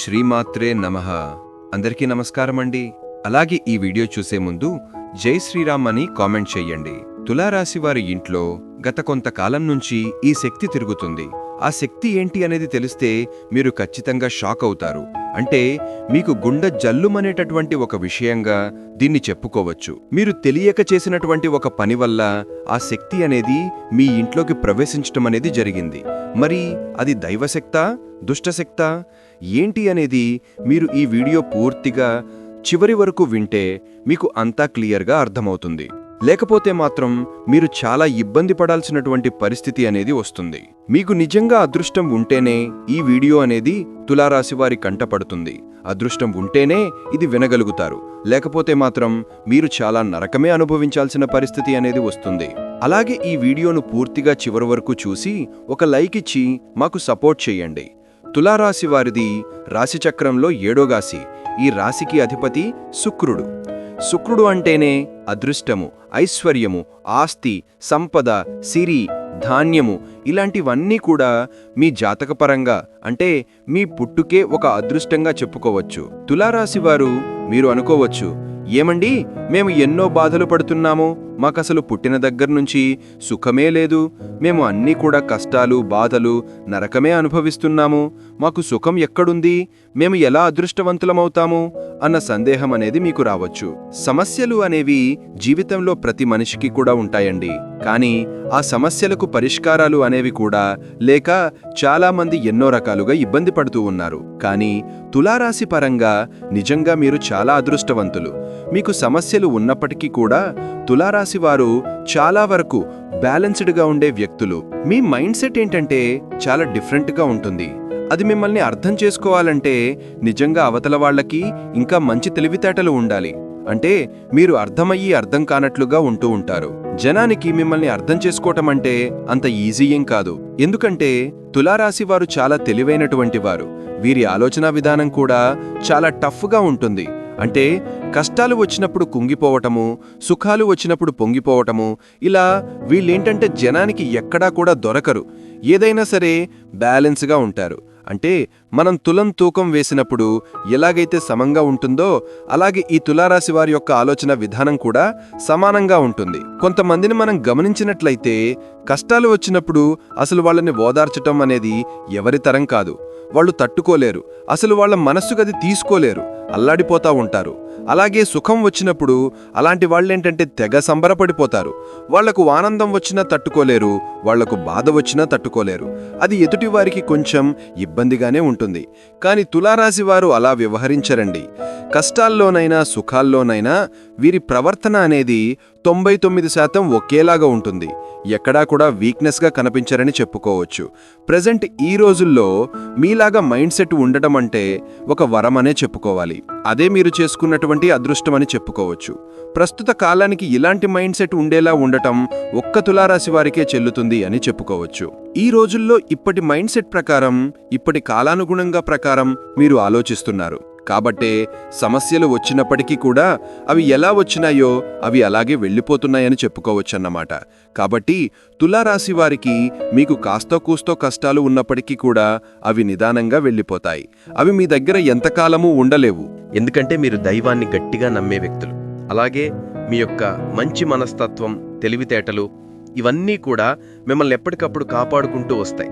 శ్రీమాత్రే నమః. అందరికీ నమస్కారం అండి అలాగే ఈ వీడియో చూసే ముందు జై శ్రీరామ్ అని కామెంట్ చెయ్యండి. తులారాశి వారి ఇంట్లో గత కొంతకాలం నుంచి ఈ శక్తి తిరుగుతుంది. ఆ శక్తి ఏంటి అనేది తెలిస్తే మీరు ఖచ్చితంగా షాక్ అవుతారు. అంటే మీకు గుండె జల్లుమనేటటువంటి ఒక విషయంగా దీన్ని చెప్పుకోవచ్చు. మీరు తెలియక చేసినటువంటి ఒక పని వల్ల ఆ శక్తి అనేది మీ ఇంట్లోకి ప్రవేశించటం అనేది జరిగింది. మరి అది దైవశక్తా దుష్టశక్తా ఏంటి అనేది మీరు ఈ వీడియో పూర్తిగా చివరి వరకు వింటే మీకు అంతా క్లియర్గా అర్థమవుతుంది. లేకపోతే మాత్రం మీరు చాలా ఇబ్బంది పడాల్సినటువంటి పరిస్థితి అనేది వస్తుంది. మీకు నిజంగా అదృష్టం ఉంటేనే ఈ వీడియో అనేది తులారాశి వారి కంటపడుతుంది అదృష్టం ఉంటేనే ఇది వినగలుగుతారు. లేకపోతే మాత్రం మీరు చాలా నరకమే అనుభవించాల్సిన పరిస్థితి అనేది వస్తుంది. అలాగే ఈ వీడియోను పూర్తిగా చివరి వరకు చూసి ఒక లైక్ ఇచ్చి మాకు సపోర్ట్ చేయండి. తులారాశి వారిది రాశిచక్రంలో ఏడోగాసి ఈ రాశికి అధిపతి శుక్రుడు. శుక్రుడు అంటేనే అదృష్టము ఐశ్వర్యము ఆస్తి సంపద సిరి ధాన్యము. ఇలాంటివన్నీ కూడా మీ జాతకపరంగా అంటే మీ పుట్టుకే ఒక అదృష్టంగా చెప్పుకోవచ్చు. తులారాశివారు మీరు అనుకోవచ్చు ఏమండి మేము ఎన్నో బాధలు పడుతున్నాము? మాకసలు పుట్టిన దగ్గర నుంచి సుఖమే లేదు. మేము అన్నీ కూడా కష్టాలు బాధలు నరకమే అనుభవిస్తున్నాము. మాకు సుఖం ఎక్కడుంది? మేము ఎలా అదృష్టవంతులమవుతాము? అన్న సందేహం అనేది మీకు రావచ్చు. సమస్యలు అనేవి జీవితంలో ప్రతి మనిషికి కూడా ఉంటాయండి. కానీ ఆ సమస్యలకు పరిష్కారాలు అనేవి కూడా లేక చాలామంది ఎన్నో రకాలుగా ఇబ్బంది పడుతూ ఉన్నారు. కానీ తులారాశి పరంగా నిజంగా మీరు చాలా అదృష్టవంతులు. మీకు సమస్యలు ఉన్నప్పటికీ కూడా తులారాశి రాశివారు చాలా వరకు బ్యాలెన్స్డ్గా ఉండే వ్యక్తులు. మీ మైండ్ సెట్ ఏంటంటే చాలా డిఫరెంట్గా ఉంటుంది. అది మిమ్మల్ని అర్థం చేసుకోవాలంటే నిజంగా అవతల వాళ్ళకి ఇంకా మంచి తెలివితేటలు ఉండాలి. అంటే మీరు అర్థమయ్యి అర్థం కానట్లుగా ఉంటూ ఉంటారు. జనానికి మిమ్మల్ని అర్థం చేసుకోవటం అంటే అంత ఈజీ ఏం కాదు. ఎందుకంటే తులారాశి వారు చాలా తెలివైనటువంటి వారు. వీరి ఆలోచన విధానం కూడా చాలా టఫ్గా ఉంటుంది. అంటే కష్టాలు వచ్చినప్పుడు కుంగిపోవటము సుఖాలు వచ్చినప్పుడు పొంగిపోవటము ఇలా వీళ్ళేంటంటే జనానికి ఎక్కడా కూడా దొరకరు. ఏదైనా సరే బ్యాలెన్స్గా ఉంటారు. అంటే మనం తులం తూకం వేసినప్పుడు ఎలాగైతే సమంగా ఉంటుందో అలాగే ఈ తులారాశి వారి యొక్క ఆలోచన విధానం కూడా సమానంగా ఉంటుంది. కొంతమందిని మనం గమనించినట్లయితే కష్టాలు వచ్చినప్పుడు అసలు వాళ్ళని ఓదార్చటం అనేది ఎవరి తరం కాదు. వాళ్ళు తట్టుకోలేరు. అసలు వాళ్ళ మనస్సు గది తీసుకోలేరు. అల్లాడిపోతా ఉంటారు. అలాగే సుఖం వచ్చినప్పుడు అలాంటి వాళ్ళేంటంటే తెగ సంబరపడిపోతారు. వాళ్ళకు ఆనందం వచ్చినా తట్టుకోలేరు వాళ్ళకు బాధ వచ్చినా తట్టుకోలేరు. అది ఎదుటివారికి కొంచెం ఇబ్బందిగానే ఉంటుంది. కానీ తులారాశి వారు అలా వ్యవహరించరండి. కష్టాల్లోనైనా సుఖాల్లోనైనా వీరి ప్రవర్తన అనేది తొంభై తొమ్మిది శాతం ఒకేలాగా ఉంటుంది. ఎక్కడా కూడా వీక్నెస్గా కనిపించరని చెప్పుకోవచ్చు. ప్రజెంట్ ఈ రోజుల్లో మీలాగా మైండ్ సెట్ ఉండటం అంటే ఒక వరమనే చెప్పుకోవాలి. అదే మీరు చేసుకున్నటువంటి అదృష్టమని చెప్పుకోవచ్చు. ప్రస్తుత కాలానికి ఇలాంటి మైండ్ సెట్ ఉండేలా ఉండటం ఒక్క తులారాశి వారికే చెల్లుతుంది అని చెప్పుకోవచ్చు. ఈ రోజుల్లో ఇప్పటి మైండ్ సెట్ ప్రకారం ఇప్పటి కాలానుగుణంగా ప్రకారం మీరు ఆలోచిస్తున్నారు. కాబట్టే సమస్యలు వచ్చినప్పటికీ కూడా అవి ఎలా వచ్చినాయో అవి అలాగే వెళ్ళిపోతున్నాయని చెప్పుకోవచ్చన్నమాట. కాబట్టి తులారాశి వారికి మీకు కాస్తో కూస్తో కష్టాలు ఉన్నప్పటికీ కూడా అవి నిదానంగా వెళ్ళిపోతాయి. అవి మీ దగ్గర ఎంతకాలమూ ఉండలేవు. ఎందుకంటే మీరు దైవాన్ని గట్టిగా నమ్మే వ్యక్తులు. అలాగే మీ యొక్క మంచి మనస్తత్వం తెలివితేటలు ఇవన్నీ కూడా మిమ్మల్ని ఎప్పటికప్పుడు కాపాడుకుంటూ వస్తాయి.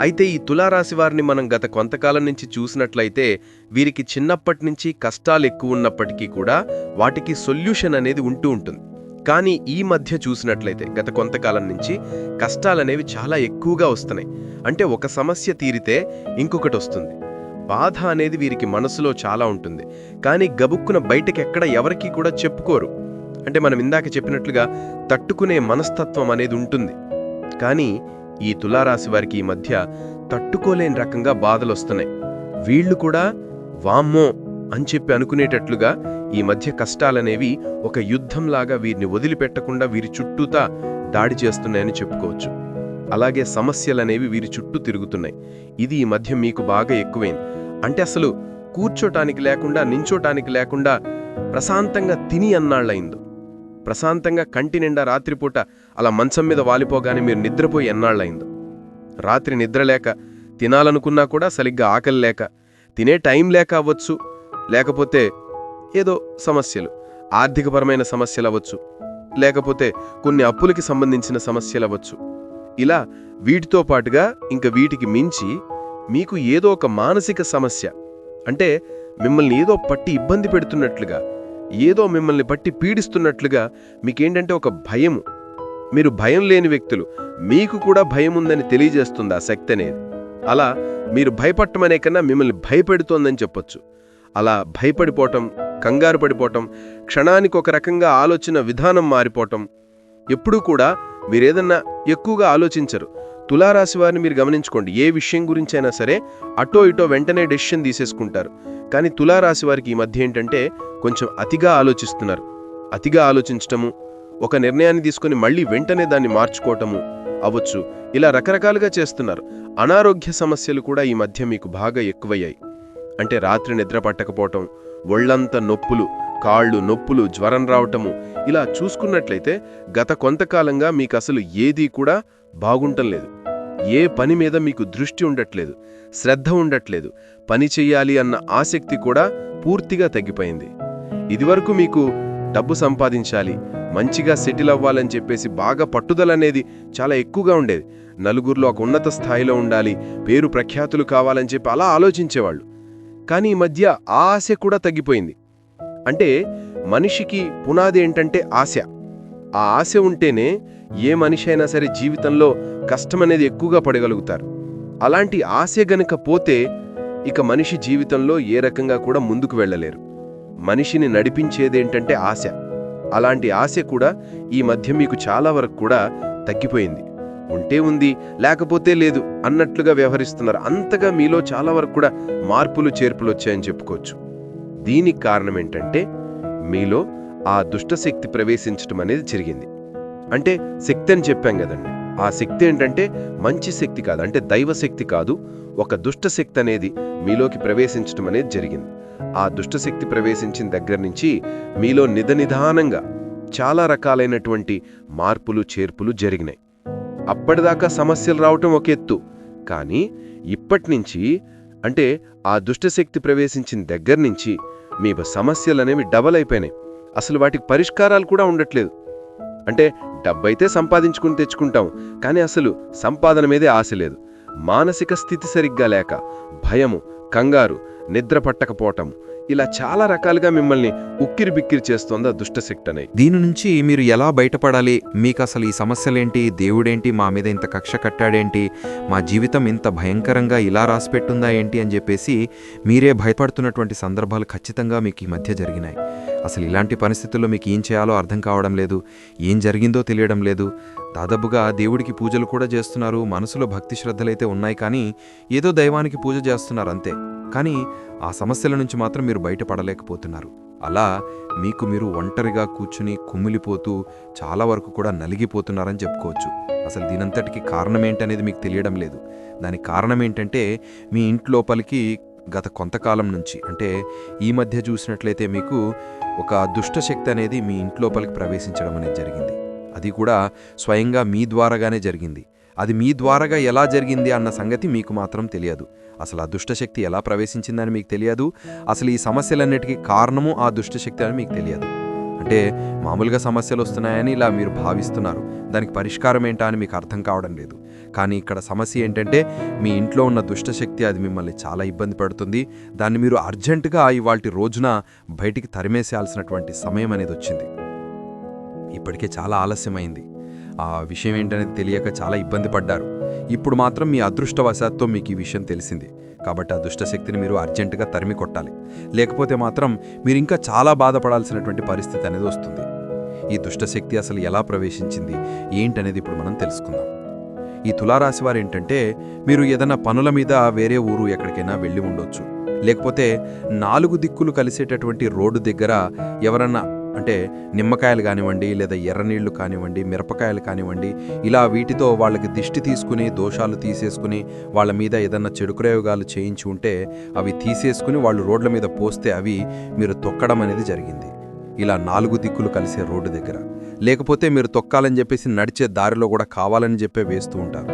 అయితే ఈ తులారాశి వారిని మనం గత కొంతకాలం నుంచి చూసినట్లయితే వీరికి చిన్నప్పటి నుంచి కష్టాలు ఎక్కువ ఉన్నప్పటికీ కూడా వాటికి సొల్యూషన్ అనేది ఉంటూ ఉంటుంది. కానీ ఈ మధ్య చూసినట్లయితే గత కొంతకాలం నుంచి కష్టాలనేవి చాలా ఎక్కువగా వస్తున్నాయి. అంటే ఒక సమస్య తీరితే ఇంకొకటి వస్తుంది. బాధ అనేది వీరికి మనసులో చాలా ఉంటుంది. కానీ గబుక్కున బయటకి ఎక్కడ ఎవరికీ కూడా చెప్పుకోరు. అంటే మనం ఇందాక చెప్పినట్లుగా తట్టుకునే మనస్తత్వం అనేది ఉంటుంది. కానీ ఈ తులారాశి వారికి ఈ మధ్య తట్టుకోలేని రకంగా బాధలొస్తున్నాయి. వీళ్ళు కూడా వామ్మో అని చెప్పి అనుకునేటట్లుగా ఈ మధ్య కష్టాలనేవి ఒక యుద్ధంలాగా వీరిని వదిలిపెట్టకుండా వీరి చుట్టూతా దాడి చేస్తున్నాయని చెప్పుకోవచ్చు. అలాగే సమస్యలనేవి వీరి చుట్టూ తిరుగుతున్నాయి. ఇది ఈ మధ్య మీకు బాగా ఎక్కువైంది. అంటే అసలు కూర్చోటానికి లేకుండా నించోటానికి లేకుండా ప్రశాంతంగా తిని అన్నాళ్ళయిందో. ప్రశాంతంగా కంటి నిండా రాత్రిపూట అలా మంచం మీద వాలిపోగానే మీరు నిద్రపోయి ఎన్నాళ్ళయిందో. రాత్రి నిద్రలేక తినాలనుకున్నా కూడా సరిగ్గా ఆకలి లేక తినే టైం లేక అవ్వచ్చు లేకపోతే ఏదో సమస్యలు ఆర్థికపరమైన సమస్యలు అవ్వచ్చు లేకపోతే కొన్ని అప్పులకి సంబంధించిన సమస్యలు అవ్వచ్చు. ఇలా వీటితో పాటుగా ఇంక వీటికి మించి మీకు ఏదో ఒక మానసిక సమస్య అంటే మిమ్మల్ని ఏదో పట్టి ఇబ్బంది పెడుతున్నట్లుగా ఏదో మిమ్మల్ని పట్టి పీడిస్తున్నట్లుగా మీకేంటంటే ఒక భయము. మీరు భయం లేని వ్యక్తులు. మీకు కూడా భయం ఉందని తెలియజేస్తుంది ఆ శక్తి అనేది. అలా మీరు భయపడటమనే కన్నా మిమ్మల్ని భయపెడుతోందని చెప్పొచ్చు. అలా భయపడిపోవటం కంగారు పడిపోవటం క్షణానికి ఒక రకంగా ఆలోచన విధానం మారిపోవటం ఎప్పుడూ కూడా మీరేదన్నా ఎక్కువగా ఆలోచించరు. తులారాశి వారిని మీరు గమనించుకోండి. ఏ విషయం గురించైనా సరే అటో ఇటో వెంటనే డెసిషన్ తీసేసుకుంటారు. కానీ తులారాశి వారికి ఈ మధ్య ఏంటంటే కొంచెం అతిగా ఆలోచిస్తున్నారు. అతిగా ఆలోచించటము ఒక నిర్ణయాన్ని తీసుకొని మళ్ళీ వెంటనే దాన్ని మార్చుకోవటము అవ్వచ్చు ఇలా రకరకాలుగా చేస్తున్నారు. అనారోగ్య సమస్యలు కూడా ఈ మధ్య మీకు బాగా ఎక్కువయ్యాయి. అంటే రాత్రి నిద్ర పట్టకపోవటం ఒళ్ళంతా నొప్పులు కాళ్ళు నొప్పులు జ్వరం రావటము ఇలా చూసుకున్నట్లయితే గత కొంతకాలంగా మీకు అసలు ఏదీ కూడా బాగుంటం లేదు. ఏ పని మీద మీకు దృష్టి ఉండట్లేదు శ్రద్ధ ఉండట్లేదు పని చెయ్యాలి అన్న ఆసక్తి కూడా పూర్తిగా తగ్గిపోయింది. ఇదివరకు మీకు డబ్బు సంపాదించాలి మంచిగా సెటిల్ అవ్వాలని చెప్పేసి బాగా పట్టుదల అనేది చాలా ఎక్కువగా ఉండేది. నలుగురిలో ఒక ఉన్నత స్థాయిలో ఉండాలి పేరు ప్రఖ్యాతులు కావాలని చెప్పి అలా ఆలోచించేవాళ్ళు. కానీ ఈ మధ్య ఆ ఆశ కూడా తగ్గిపోయింది. అంటే మనిషికి పునాది ఏంటంటే ఆశ. ఆ ఆశ ఉంటేనే ఏ మనిషి అయినా సరే జీవితంలో కష్టమనేది ఎక్కువగా పడగలుగుతారు. అలాంటి ఆశ గనక పోతే ఇక మనిషి జీవితంలో ఏ రకంగా కూడా ముందుకు వెళ్ళలేరు. మనిషిని నడిపించేదేంటంటే ఆశ. అలాంటి ఆశ కూడా ఈ మధ్య మీకు చాలా వరకు కూడా తగ్గిపోయింది. ఉంటే ఉంది లేకపోతే లేదు అన్నట్లుగా వ్యవహరిస్తున్నారు. అంతగా మీలో చాలా వరకు కూడా మార్పులు చేర్పులు వచ్చాయని చెప్పుకోవచ్చు. దీనికి కారణం ఏంటంటే మీలో ఆ దుష్టశక్తి ప్రవేశించటం అనేది జరిగింది. అంటే శక్తి అని చెప్పాం కదండి. ఆ శక్తి ఏంటంటే మంచి శక్తి కాదు అంటే దైవశక్తి కాదు ఒక దుష్టశక్తి అనేది మీలోకి ప్రవేశించటం అనేది జరిగింది. ఆ దుష్టశక్తి ప్రవేశించిన దగ్గర నుంచి మీలో నిధనిధానంగా చాలా రకాలైనటువంటి మార్పులు చేర్పులు జరిగినాయి. అప్పటిదాకా సమస్యలు రావటం ఒక ఎత్తు. కానీ ఇప్పటినుంచి అంటే ఆ దుష్టశక్తి ప్రవేశించిన దగ్గర నుంచి మీ సమస్యలనేవి డబల్ అయిపోయినాయి. అసలు వాటికి పరిష్కారాలు కూడా ఉండట్లేదు. అంటే డబ్బైతే సంపాదించుకుని తెచ్చుకుంటాం కానీ అసలు సంపాదన మీదే ఆశ లేదు. మానసిక స్థితి సరిగ్గా లేక భయము కంగారు నిద్ర పట్టకపోవటం. ఇలా చాలా రకాలుగా మిమ్మల్ని ఉక్కిరి బిక్కిరి చేస్తోంది ఆ దుష్టశక్తి అనేది. దీని నుంచి మీరు ఎలా బయటపడాలి? మీకు అసలు ఈ సమస్యలేంటి? దేవుడేంటి? మా మీద ఇంత కక్ష కట్టాడేంటి? మా జీవితం ఇంత భయంకరంగా ఇలా రాసిపెట్టుందా ఏంటి అని చెప్పేసి మీరే భయపడుతున్నటువంటి సందర్భాలు ఖచ్చితంగా మీకు ఈ మధ్య జరిగినాయి. అసలు ఇలాంటి పరిస్థితుల్లో మీకు ఏం చేయాలో అర్థం కావడం లేదు. ఏం జరిగిందో తెలియడం లేదు. దాదాపుగా దేవుడికి పూజలు కూడా చేస్తున్నారు. మనసులో భక్తి శ్రద్ధలైతే ఉన్నాయి కానీ ఏదో దైవానికి పూజ చేస్తున్నారు అంతే. కానీ ఆ సమస్యల నుంచి మాత్రం మీరు బయటపడలేకపోతున్నారు. అలా మీకు మీరు ఒంటరిగా కూర్చుని కుమ్మిలిపోతూ చాలా వరకు కూడా నలిగిపోతున్నారని చెప్పుకోవచ్చు. అసలు దీనంతటికి కారణం ఏంటనేది మీకు తెలియడం లేదు. దానికి కారణం ఏంటంటే మీ ఇంట్లోపలికి గత కొంతకాలం నుంచి అంటే ఈ మధ్య చూసినట్లయితే మీకు ఒక దుష్టశక్తి అనేది మీ ఇంట్లోపలికి ప్రవేశించడం అనేది జరిగింది. అది కూడా స్వయంగా మీ ద్వారాగానే జరిగింది. అది మీ ద్వారాగా ఎలా జరిగింది అన్న సంగతి మీకు మాత్రం తెలియదు. అసలు ఆ దుష్టశక్తి ఎలా ప్రవేశించిందని మీకు తెలియదు. అసలు ఈ సమస్యలన్నిటికీ కారణము ఆ దుష్టశక్తి అని మీకు తెలియదు. అంటే మామూలుగా సమస్యలు వస్తున్నాయని ఇలా మీరు భావిస్తున్నారు. దానికి పరిష్కారం ఏంటా అని మీకు అర్థం కావడం లేదు. కానీ ఇక్కడ సమస్య ఏంటంటే మీ ఇంట్లో ఉన్న దుష్టశక్తి అది మిమ్మల్ని చాలా ఇబ్బంది పెడుతుంది. దాన్ని మీరు అర్జెంటుగా ఇవాళ రోజున బయటికి తరిమేసేయాల్సినటువంటి సమయం అనేది వచ్చింది. ఇప్పటికే చాలా ఆలస్యమైంది. ఆ విషయం ఏంటనేది తెలియక చాలా ఇబ్బంది పడ్డారు. ఇప్పుడు మాత్రం మీ అదృష్టవశాత్తో మీకు ఈ విషయం తెలిసింది. కాబట్టి ఆ దుష్టశక్తిని మీరు అర్జెంటుగా తరిమి కొట్టాలి. లేకపోతే మాత్రం మీరు ఇంకా చాలా బాధపడాల్సినటువంటి పరిస్థితి అనేది వస్తుంది. ఈ దుష్టశక్తి అసలు ఎలా ప్రవేశించింది? ఏంటనేది ఇప్పుడు మనం తెలుసుకుందాం. ఈ తులారాశి వారు ఏంటంటే మీరు ఏదైనా పనుల మీద వేరే ఊరు ఎక్కడికైనా వెళ్ళి ఉండొచ్చు. లేకపోతే నాలుగు దిక్కులు కలిసేటటువంటి రోడ్డు దగ్గర ఎవరన్నా అంటే నిమ్మకాయలు కానివ్వండి లేదా ఎర్రనీళ్ళు కానివ్వండి మిరపకాయలు కానివ్వండి ఇలా వీటితో వాళ్ళకి దిష్టి తీసుకుని దోషాలు తీసేసుకుని వాళ్ళ మీద ఏదన్నా చెడు ప్రయోగాలు చేయించి ఉంటే అవి తీసేసుకుని వాళ్ళు రోడ్ల మీద పోస్తే అవి మీరు తొక్కడం అనేది జరిగింది. ఇలా నాలుగు దిక్కులు కలిసే రోడ్డు దగ్గర. లేకపోతే మీరు తొక్కాలని చెప్పేసి నడిచే దారిలో కూడా కావాలని చెప్పే వేస్తూ ఉంటారు.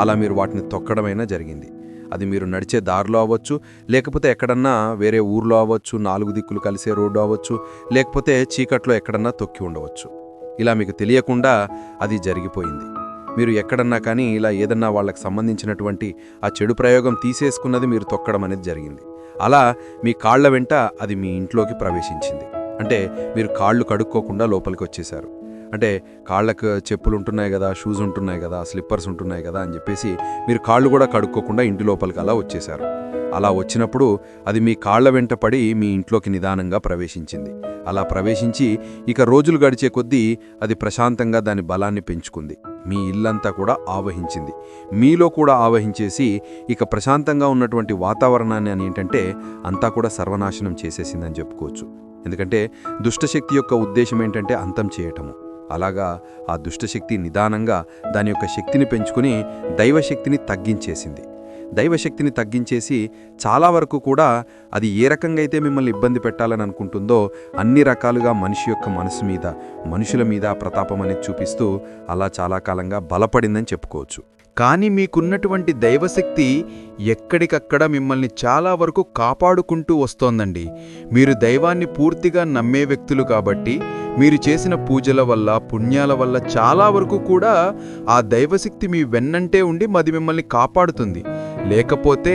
అలా మీరు వాటిని తొక్కడమైనా జరిగింది. అది మీరు నడిచే దారిలో అవ్వచ్చు లేకపోతే ఎక్కడన్నా వేరే ఊర్లో అవ్వచ్చు నాలుగు దిక్కులు కలిసే రోడ్డు అవ్వచ్చు లేకపోతే చీకట్లో ఎక్కడన్నా తొక్కి ఉండవచ్చు. ఇలా మీకు తెలియకుండా అది జరిగిపోయింది. మీరు ఎక్కడన్నా కానీ ఇలా ఏదన్నా వాళ్ళకి సంబంధించినటువంటి ఆ చెడు ప్రయోగం తీసేసుకున్నది మీరు తొక్కడం అనేది జరిగింది. అలా మీ కాళ్ళ వెంట అది మీ ఇంట్లోకి ప్రవేశించింది. అంటే మీరు కాళ్ళు కడుక్కోకుండా లోపలికి వచ్చేశారు. అంటే కాళ్ళకు చెప్పులు ఉంటున్నాయి కదా షూస్ ఉంటున్నాయి కదా స్లిప్పర్స్ ఉంటున్నాయి కదా అని చెప్పేసి మీరు కాళ్ళు కూడా కడుక్కోకుండా ఇంటి లోపలికి అలా వచ్చేశారు. అలా వచ్చినప్పుడు అది మీ కాళ్ళ వెంట పడి మీ ఇంట్లోకి నిదానంగా ప్రవేశించింది. అలా ప్రవేశించి ఇక రోజులు గడిచే కొద్దీ అది ప్రశాంతంగా దాని బలాన్ని పెంచుకుంది. మీ ఇల్లంతా కూడా ఆవహించింది. మీలో కూడా ఆవహించేసి ఇక ప్రశాంతంగా ఉన్నటువంటి వాతావరణాన్ని అని ఏంటంటే అంతా కూడా సర్వనాశనం చేసేసిందని చెప్పుకోవచ్చు. ఎందుకంటే దుష్టశక్తి యొక్క ఉద్దేశం ఏంటంటే అంతం చేయటము. అలాగా ఆ దుష్టశక్తి నిదానంగా దాని యొక్క శక్తిని పెంచుకుని దైవశక్తిని తగ్గించేసింది. దైవశక్తిని తగ్గించేసి చాలా వరకు కూడా అది ఏ రకంగా అయితే మిమ్మల్ని ఇబ్బంది పెట్టాలని అనుకుంటుందో అన్ని రకాలుగా మనిషి యొక్క మనసు మీద మనుషుల మీద ప్రతాపం అనేది చూపిస్తూ అలా చాలా కాలంగా బలపడిందని చెప్పుకోవచ్చు. కానీ మీకున్నటువంటి దైవశక్తి ఎక్కడికక్కడ మిమ్మల్ని చాలా వరకు కాపాడుకుంటూ వస్తోందండి. మీరు దైవాన్ని పూర్తిగా నమ్మే వ్యక్తులు కాబట్టి మీరు చేసిన పూజల వల్ల పుణ్యాల వల్ల చాలా వరకు కూడా ఆ దైవశక్తి మీ వెన్నంటే ఉండి మది మిమ్మల్ని కాపాడుతుంది. లేకపోతే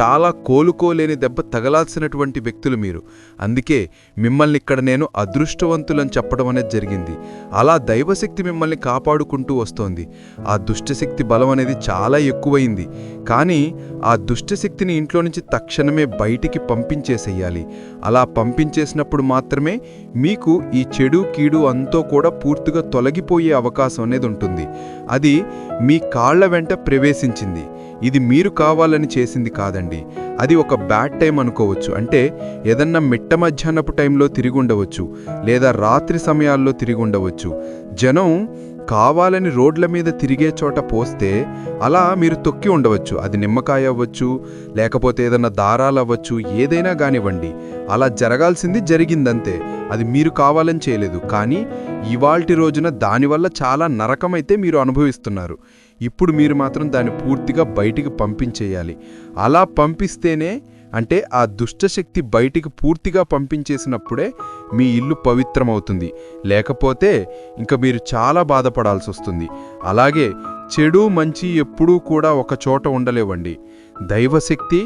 చాలా కోలుకోలేని దెబ్బ తగలాల్సినటువంటి వ్యక్తులు మీరు. అందుకే మిమ్మల్ని ఇక్కడ నేను అదృష్టవంతులని చెప్పడం అనేది జరిగింది. అలా దైవశక్తి మిమ్మల్ని కాపాడుకుంటూ వస్తోంది. ఆ దుష్టశక్తి బలం అనేది చాలా ఎక్కువైంది. కానీ ఆ దుష్టశక్తిని ఇంట్లో నుంచి తక్షణమే బయటికి పంపించేసేయాలి. అలా పంపించేసినప్పుడు మాత్రమే మీకు ఈ చెడు కీడు అంతో కూడా పూర్తిగా తొలగిపోయే అవకాశం అనేది ఉంటుంది. అది మీ కాళ్ళ వెంట ప్రవేశించింది. ఇది మీరు కావాలని చేసింది కాదండి. అది ఒక బ్యాడ్ టైం అనుకోవచ్చు. అంటే ఏదన్నా మిట్ట మధ్యాహ్నపు టైంలో తిరిగి ఉండవచ్చు. లేదా రాత్రి సమయాల్లో తిరిగి ఉండవచ్చు. జనం కావాలని రోడ్ల మీద తిరిగే చోట పోస్తే అలా మీరు తొక్కి ఉండవచ్చు. అది నిమ్మకాయ అవ్వచ్చు లేకపోతే ఏదైనా దారాలు అవ్వచ్చు ఏదైనా కానివ్వండి. అలా జరగాల్సింది జరిగిందంతే. అది మీరు కావాలని చేయలేదు. కానీ ఇవాల్టి రోజున దానివల్ల చాలా నరకమైతే మీరు అనుభవిస్తున్నారు. ఇప్పుడు మీరు మాత్రం దాన్ని పూర్తిగా బయటికి పంపించేయాలి. అలా పంపిస్తేనే అంటే ఆ దుష్టశక్తి బయటికి పూర్తిగా పంపించేసినప్పుడే మీ ఇల్లు పవిత్రమవుతుంది. లేకపోతే ఇంకా మీరు చాలా బాధపడాల్సి వస్తుంది. అలాగే చెడు మంచి ఎప్పుడూ కూడా ఒక చోట ఉండలేవండి. దైవశక్తి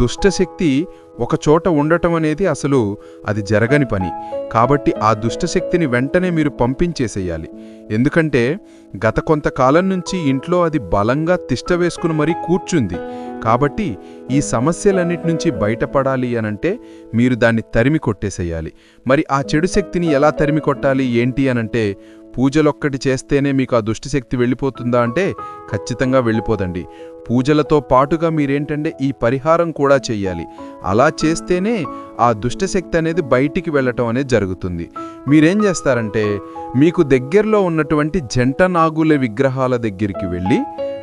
దుష్టశక్తి ఒక చోట ఉండటం అనేది అసలు అది జరగని పని. కాబట్టి ఆ దుష్టశక్తిని వెంటనే మీరు పంపించేసేయాలి. ఎందుకంటే గత కొంతకాలం నుంచి ఇంట్లో అది బలంగా తిష్ట వేసుకుని మరీ కూర్చుంది. కాబట్టి ఈ సమస్యలన్నిటి నుంచి బయటపడాలి అనంటే మీరు దాన్ని తరిమి కొట్టేసేయాలి. మరి ఆ చెడు శక్తిని ఎలా తరిమి కొట్టాలి ఏంటి అనంటే పూజలొక్కటి చేస్తేనే మీకు ఆ దుష్టశక్తి వెళ్ళిపోతుందా అంటే ఖచ్చితంగా వెళ్ళిపోదండి. పూజలతో పాటుగా మీరేంటంటే ఈ పరిహారం కూడా చెయ్యాలి. అలా చేస్తేనే ఆ దుష్టశక్తి అనేది బయటికి వెళ్ళటం అనేది జరుగుతుంది. మీరేం చేస్తారంటే మీకు దగ్గరలో ఉన్నటువంటి జంట నాగుల విగ్రహాల దగ్గరికి వెళ్ళి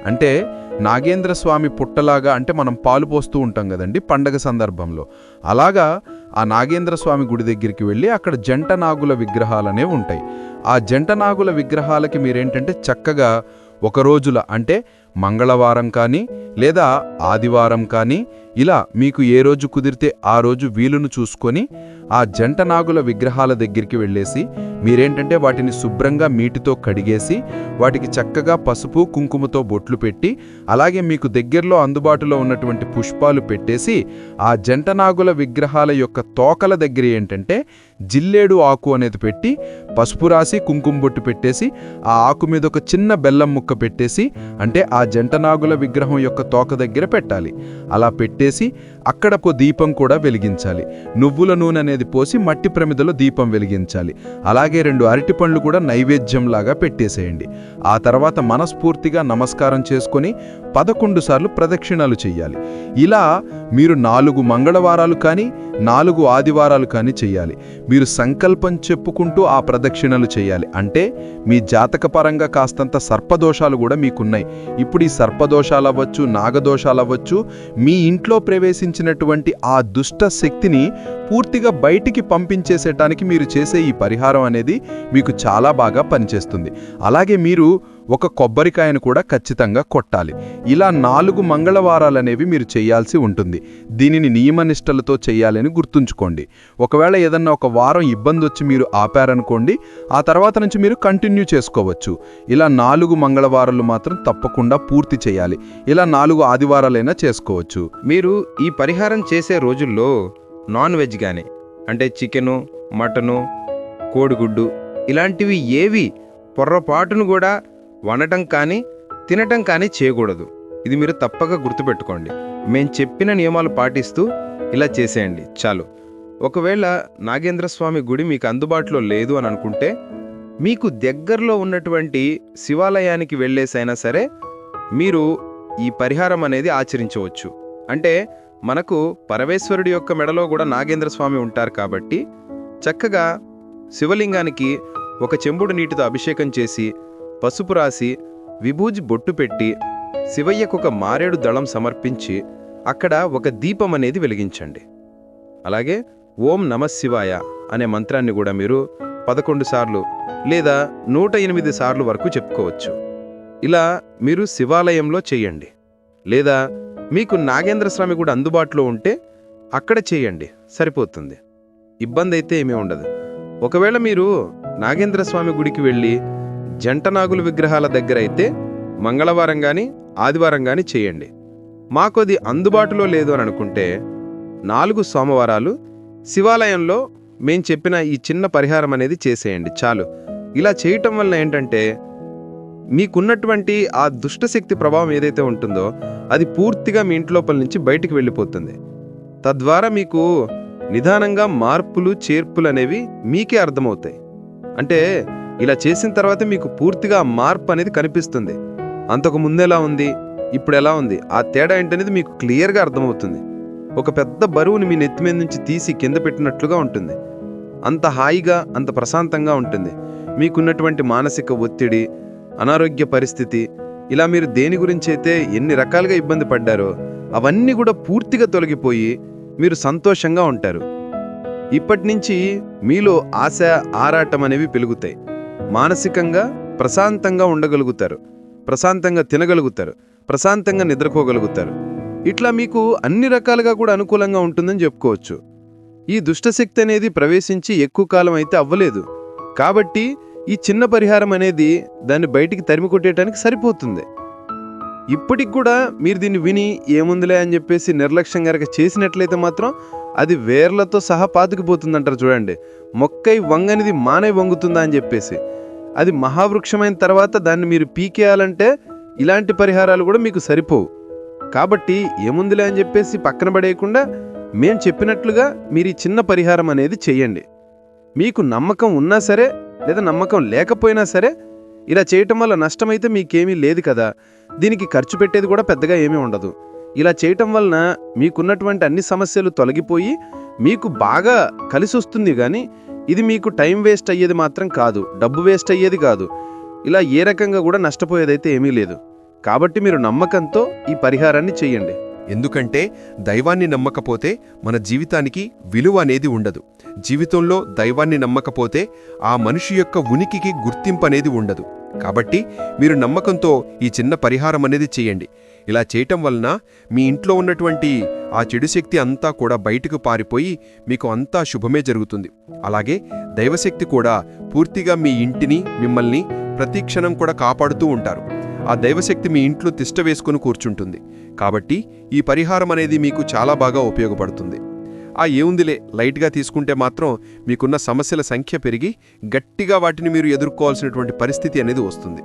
అంటే నాగేంద్ర స్వామి పుట్టలాగా అంటే మనం పాలు పోస్తూ ఉంటాం కదండి పండగ సందర్భంలో. అలాగా ఆ నాగేంద్ర స్వామి గుడి దగ్గరికి వెళ్ళి అక్కడ జంట నాగుల విగ్రహాలనే ఉంటాయి. ఆ జంట నాగుల విగ్రహాలకి మీరేంటంటే చక్కగా ఒక రోజుల అంటే మంగళవారం కానీ లేదా ఆదివారం కానీ ఇలా మీకు ఏ రోజు కుదిరితే ఆ రోజు వీలును చూసుకొని ఆ జంట నాగుల విగ్రహాల దగ్గరికి వెళ్ళేసి మీరేంటంటే వాటిని శుభ్రంగా మీటితో కడిగేసి వాటికి చక్కగా పసుపు కుంకుమతో బొట్లు పెట్టి అలాగే మీకు దగ్గరలో అందుబాటులో ఉన్నటువంటి పుష్పాలు పెట్టేసి ఆ జంట నాగుల విగ్రహాల యొక్క తోకల దగ్గర ఏంటంటే జిల్లేడు ఆకు అనేది పెట్టి పసుపు రాసి కుంకుమ బొట్టు పెట్టేసి ఆ ఆకు మీద ఒక చిన్న బెల్లం ముక్క పెట్టేసి అంటే ఆ జంటనాగుల విగ్రహం యొక్క తోక దగ్గర పెట్టాలి. అలా పెట్టి పెట్టేసి అక్కడ ఒక దీపం కూడా వెలిగించాలి. నువ్వుల నూనె అనేది పోసి మట్టి ప్రమిదలో దీపం వెలిగించాలి. అలాగే రెండు అరటి పండ్లు కూడా నైవేద్యంలాగా పెట్టేసేయండి. ఆ తర్వాత మనస్ఫూర్తిగా నమస్కారం చేసుకొని పదకొండు సార్లు ప్రదక్షిణాలు చెయ్యాలి. ఇలా మీరు నాలుగు మంగళవారాలు కానీ నాలుగు ఆదివారాలు కానీ చేయాలి మీరు సంకల్పం చెప్పుకుంటూ ఆ ప్రదక్షిణలు చేయాలి అంటే మీ జాతకపరంగా కాస్తంత సర్పదోషాలు కూడా మీకున్నాయి. ఇప్పుడు ఈ సర్పదోషాలు అవ్వచ్చు నాగదోషాలు అవ్వచ్చు మీ ఇంట్లో ప్రవేశించినటువంటి ఆ దుష్ట శక్తిని పూర్తిగా బయటికి పంపించేసేటానికి మీరు చేసే ఈ పరిహారం అనేది మీకు చాలా బాగా పనిచేస్తుంది. అలాగే మీరు ఒక కొబ్బరికాయను కూడా ఖచ్చితంగా కొట్టాలి. ఇలా నాలుగు మంగళవారాలనేవి మీరు చేయాల్సి ఉంటుంది. దీనిని నియమనిష్టలతో చేయాలని గుర్తుంచుకోండి. ఒకవేళ ఏదన్నా ఒక వారం ఇబ్బంది వచ్చి మీరు ఆపారనుకోండి ఆ తర్వాత నుంచి మీరు కంటిన్యూ చేసుకోవచ్చు. ఇలా నాలుగు మంగళవారాలు మాత్రం తప్పకుండా పూర్తి చేయాలి. ఇలా నాలుగు ఆదివారాలైనా చేసుకోవచ్చు. మీరు ఈ పరిహారం చేసే రోజుల్లో నాన్ వెజ్ గానే అంటే చికెను మటను కోడిగుడ్డు ఇలాంటివి ఏవి పొర్రపాటును కూడా వండటం కానీ తినటం కానీ చేయకూడదు. ఇది మీరు తప్పక గుర్తుపెట్టుకోండి. మేము చెప్పిన నియమాలు పాటిస్తూ ఇలా చేసేయండి. చాలు. ఒకవేళ నాగేంద్ర స్వామి గుడి మీకు అందుబాటులో లేదు అని అనుకుంటే మీకు దగ్గరలో ఉన్నటువంటి శివాలయానికి వెళ్ళేసైనా సరే మీరు ఈ పరిహారం అనేది ఆచరించవచ్చు. అంటే మనకు పరమేశ్వరుడి యొక్క మెడలో కూడా నాగేంద్ర స్వామి ఉంటారు కాబట్టి చక్కగా శివలింగానికి ఒక చెంబుడు నీటితో అభిషేకం చేసి పసుపు రాసి విభూజి బొట్టు పెట్టి శివయ్యకు ఒక మారేడు దళం సమర్పించి అక్కడ ఒక దీపం అనేది వెలిగించండి. అలాగే ఓం నమశివాయ అనే మంత్రాన్ని కూడా మీరు పదకొండు సార్లు లేదా నూట ఎనిమిది సార్లు వరకు చెప్పుకోవచ్చు. ఇలా మీరు శివాలయంలో చేయండి. లేదా మీకు నాగేంద్ర స్వామి కూడా అందుబాటులో ఉంటే అక్కడ చేయండి. సరిపోతుంది. ఇబ్బంది అయితే ఏమీ ఉండదు. ఒకవేళ మీరు నాగేంద్ర స్వామి గుడికి వెళ్ళి జంటనాగుల విగ్రహాల దగ్గర అయితే మంగళవారం కానీ ఆదివారం కానీ చేయండి. మాకు అది అందుబాటులో లేదు అని అనుకుంటే నాలుగు సోమవారాలు శివాలయంలో మేం చెప్పిన ఈ చిన్న పరిహారం అనేది చేసేయండి చాలు. ఇలా చేయటం వల్ల ఏంటంటే మీకున్నటువంటి ఆ దుష్టశక్తి ప్రభావం ఏదైతే ఉంటుందో అది పూర్తిగా మీ ఇంట్లోపల నుంచి బయటికి వెళ్ళిపోతుంది. తద్వారా మీకు నిదానంగా మార్పులు చేర్పులు అనేవి మీకే అర్థమవుతాయి. అంటే ఇలా చేసిన తర్వాత మీకు పూర్తిగా మార్పు అనేది కనిపిస్తుంది. అంతకు ముందెలా ఉంది? ఇప్పుడు ఎలా ఉంది? ఆ తేడా ఏంటనేది మీకు క్లియర్గా అర్థమవుతుంది. ఒక పెద్ద బరువుని మీ నెత్తి మీద నుంచి తీసి కింద పెట్టినట్లుగా ఉంటుంది. అంత హాయిగా అంత ప్రశాంతంగా ఉంటుంది. మీకున్నటువంటి మానసిక ఒత్తిడి అనారోగ్య పరిస్థితి ఇలా మీరు దేని గురించి అయితే ఎన్ని రకాలుగా ఇబ్బంది పడ్డారో అవన్నీ కూడా పూర్తిగా తొలగిపోయి మీరు సంతోషంగా ఉంటారు. ఇప్పటి నుంచి మీలో ఆశ ఆరాటం అనేవి పెరుగుతాయి. మానసికంగా ప్రశాంతంగా ఉండగలుగుతారు. ప్రశాంతంగా తినగలుగుతారు. ప్రశాంతంగా నిద్రపోగలుగుతారు. ఇట్లా మీకు అన్ని రకాలుగా కూడా అనుకూలంగా ఉంటుందని చెప్పుకోవచ్చు. ఈ దుష్టశక్తి అనేది ప్రవేశించి ఎక్కువ కాలం అయితే అవ్వలేదు. కాబట్టి ఈ చిన్న పరిహారం అనేది దాన్ని బయటికి తరిమి కొట్టేయడానికి సరిపోతుంది. ఇప్పటికి కూడా మీరు దీన్ని విని ఏముందిలే అని చెప్పేసి నిర్లక్ష్యం గనక చేసినట్లయితే మాత్రం అది వేర్లతో సహా పాతుకుపోతుందంటారు చూడండి. మొక్కై వంగనిది మానై వంగుతుందా అని చెప్పేసి. అది మహావృక్షమైన తర్వాత దాన్ని మీరు పీకేయాలంటే ఇలాంటి పరిహారాలు కూడా మీకు సరిపోవు. కాబట్టి ఏముందిలే అని చెప్పేసి పక్కన పడేయకుండా మేం చెప్పినట్లుగా మీరు ఈ చిన్న పరిహారం అనేది చేయండి. మీకు నమ్మకం ఉన్నా సరే లేదా నమ్మకం లేకపోయినా సరే ఇలా చేయటం వల్ల నష్టమైతే మీకేమీ లేదు కదా. దీనికి ఖర్చు పెట్టేది కూడా పెద్దగా ఏమీ ఉండదు. ఇలా చేయటం వలన మీకున్నటువంటి అన్ని సమస్యలు తొలగిపోయి మీకు బాగా కలిసి వస్తుంది కానీ ఇది మీకు టైం వేస్ట్ అయ్యేది మాత్రం కాదు డబ్బు వేస్ట్ అయ్యేది కాదు. ఇలా ఏ రకంగా కూడా నష్టపోయేదైతే ఏమీ లేదు. కాబట్టి మీరు నమ్మకంతో ఈ పరిహారాన్ని చేయండి. ఎందుకంటే దైవాన్ని నమ్మకపోతే మన జీవితానికి విలువ అనేది ఉండదు. జీవితంలో దైవాన్ని నమ్మకపోతే ఆ మనిషి యొక్క ఉనికికి గుర్తింపు అనేది ఉండదు. కాబట్టి మీరు నమ్మకంతో ఈ చిన్న పరిహారం అనేది చేయండి. ఇలా చేయటం వలన మీ ఇంట్లో ఉన్నటువంటి ఆ చెడు శక్తి అంతా కూడా బయటకు పారిపోయి మీకు అంతా శుభమే జరుగుతుంది. అలాగే దైవశక్తి కూడా పూర్తిగా మీ ఇంటిని మిమ్మల్ని ప్రతి క్షణం కూడా కాపాడుతూ ఉంటారు. ఆ దైవశక్తి మీ ఇంట్లో తిష్ట వేసుకుని కూర్చుంటుంది. కాబట్టి ఈ పరిహారం అనేది మీకు చాలా బాగా ఉపయోగపడుతుంది. ఆ ఏముందిలే లైట్గా తీసుకుంటే మాత్రం మీకున్న సమస్యల సంఖ్య పెరిగి గట్టిగా వాటిని మీరు ఎదుర్కోవాల్సినటువంటి పరిస్థితి అనేది వస్తుంది.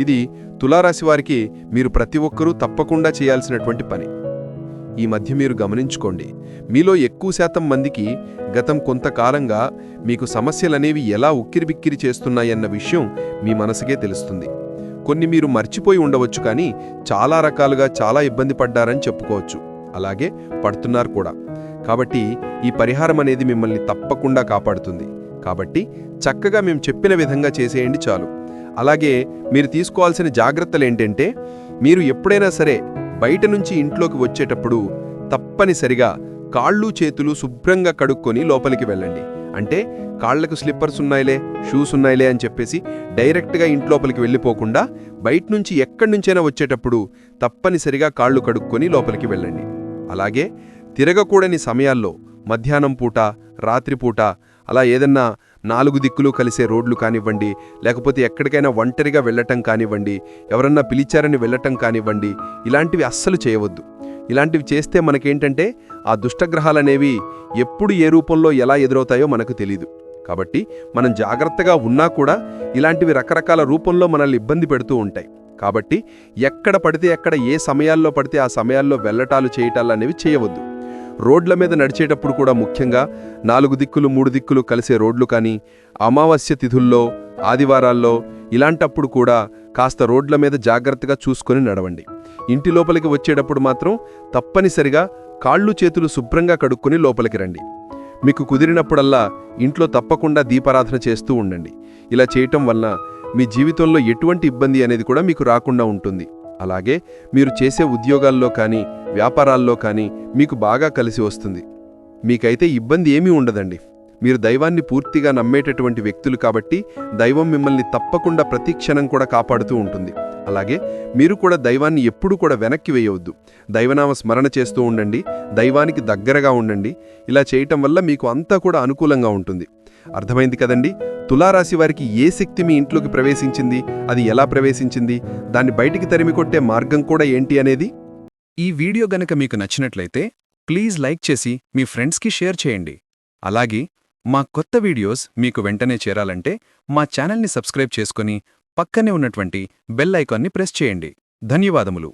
ఇది తులారాశి వారికి మీరు ప్రతి ఒక్కరూ తప్పకుండా చేయాల్సినటువంటి పని. ఈ మధ్య మీరు గమనించుకోండి మీలో ఎక్కువ శాతం మందికి గతం కొంతకాలంగా మీకు సమస్యలనేవి ఎలా ఉక్కిరిబిక్కిరి చేస్తున్నాయన్న విషయం మీ మనసుకే తెలుస్తుంది. కొన్ని మీరు మర్చిపోయి ఉండవచ్చు కానీ చాలా రకాలుగా చాలా ఇబ్బంది పడ్డారని చెప్పుకోవచ్చు. అలాగే పడుతున్నారు కూడా. కాబట్టి ఈ పరిహారం అనేది మిమ్మల్ని తప్పకుండా కాపాడుతుంది. కాబట్టి చక్కగా మేము చెప్పిన విధంగా చేసేయండి చాలు. అలాగే మీరు తీసుకోవాల్సిన జాగ్రత్తలు ఏంటంటే మీరు ఎప్పుడైనా సరే బయట నుంచి ఇంట్లోకి వచ్చేటప్పుడు తప్పనిసరిగా కాళ్ళు చేతులు శుభ్రంగా కడుక్కొని లోపలికి వెళ్ళండి. అంటే కాళ్ళకు స్లిప్పర్స్ ఉన్నాయిలే షూస్ ఉన్నాయిలే అని చెప్పేసి డైరెక్ట్గా ఇంట్లోపలికి వెళ్ళిపోకుండా బయట నుంచి ఎక్కడి నుంచైనా వచ్చేటప్పుడు తప్పనిసరిగా కాళ్ళు కడుక్కొని లోపలికి వెళ్ళండి. అలాగే తిరగకూడని సమయాల్లో మధ్యాహ్నం పూట రాత్రిపూట అలా ఏదన్నా నాలుగు దిక్కులు కలిసే రోడ్లు కానివ్వండి లేకపోతే ఎక్కడికైనా ఒంటరిగా వెళ్ళటం కానివ్వండి ఎవరన్నా పిలిచారని వెళ్ళటం కానివ్వండి ఇలాంటివి అస్సలు చేయవద్దు. ఇలాంటివి చేస్తే మనకేంటంటే ఆ దుష్టగ్రహాలనేవి ఎప్పుడు ఏ రూపంలో ఎలా ఎదురవుతాయో మనకు తెలీదు. కాబట్టి మనం జాగ్రత్తగా ఉన్నా కూడా ఇలాంటివి రకరకాల రూపంలో మనల్ని ఇబ్బంది పెడుతూ ఉంటాయి. కాబట్టి ఎక్కడ పడితే ఎక్కడ ఏ సమయాల్లో పడితే ఆ సమయాల్లో వెళ్ళటాలు చేయటాలు అనేవి చేయవద్దు. రోడ్ల మీద నడిచేటప్పుడు కూడా ముఖ్యంగా నాలుగు దిక్కులు మూడు దిక్కులు కలిసే రోడ్లు కానీ అమావాస్య తిథుల్లో ఆదివారాల్లో ఇలాంటప్పుడు కూడా కాస్త రోడ్ల మీద జాగ్రత్తగా చూసుకొని నడవండి. ఇంటి లోపలికి వచ్చేటప్పుడు మాత్రం తప్పనిసరిగా కాళ్ళు చేతులు శుభ్రంగా కడుక్కొని లోపలికి రండి. మీకు కుదిరినప్పుడల్లా ఇంట్లో తప్పకుండా దీపారాధన చేస్తూ ఉండండి. ఇలా చేయటం వలన మీ జీవితంలో ఎటువంటి ఇబ్బంది అనేది కూడా మీకు రాకుండా ఉంటుంది. అలాగే మీరు చేసే ఉద్యోగాల్లో కానీ వ్యాపారాల్లో కానీ మీకు బాగా కలిసి వస్తుంది. మీకైతే ఇబ్బంది ఏమీ ఉండదండి. మీరు దైవాన్ని పూర్తిగా నమ్మేటటువంటి వ్యక్తులు కాబట్టి దైవం మిమ్మల్ని తప్పకుండా ప్రతి క్షణం కూడా కాపాడుతూ ఉంటుంది. అలాగే మీరు కూడా దైవాన్ని ఎప్పుడూ కూడా వెనక్కి వేయవద్దు. దైవనామ స్మరణ చేస్తూ ఉండండి. దైవానికి దగ్గరగా ఉండండి. ఇలా చేయటం వల్ల మీకు అంతా కూడా అనుకూలంగా ఉంటుంది. అర్థమైంది కదండి? తులారాశి వారికి ఏ శక్తి మీ ఇంట్లోకి ప్రవేశించింది? అది ఎలా ప్రవేశించింది? దాన్ని బయటికి తరిమి కొట్టే మార్గం కూడా ఏంటి అనేది? ఈ వీడియో గనక మీకు నచ్చినట్లయితే ప్లీజ్ లైక్ చేసి మీ ఫ్రెండ్స్కి షేర్ చేయండి. అలాగే మా కొత్త వీడియోస్ మీకు వెంటనే చేరాలంటే మా ఛానల్ని సబ్స్క్రైబ్ చేసుకుని పక్కనే ఉన్నటువంటి బెల్ ఐకాన్ని ప్రెస్ చేయండి. ధన్యవాదములు.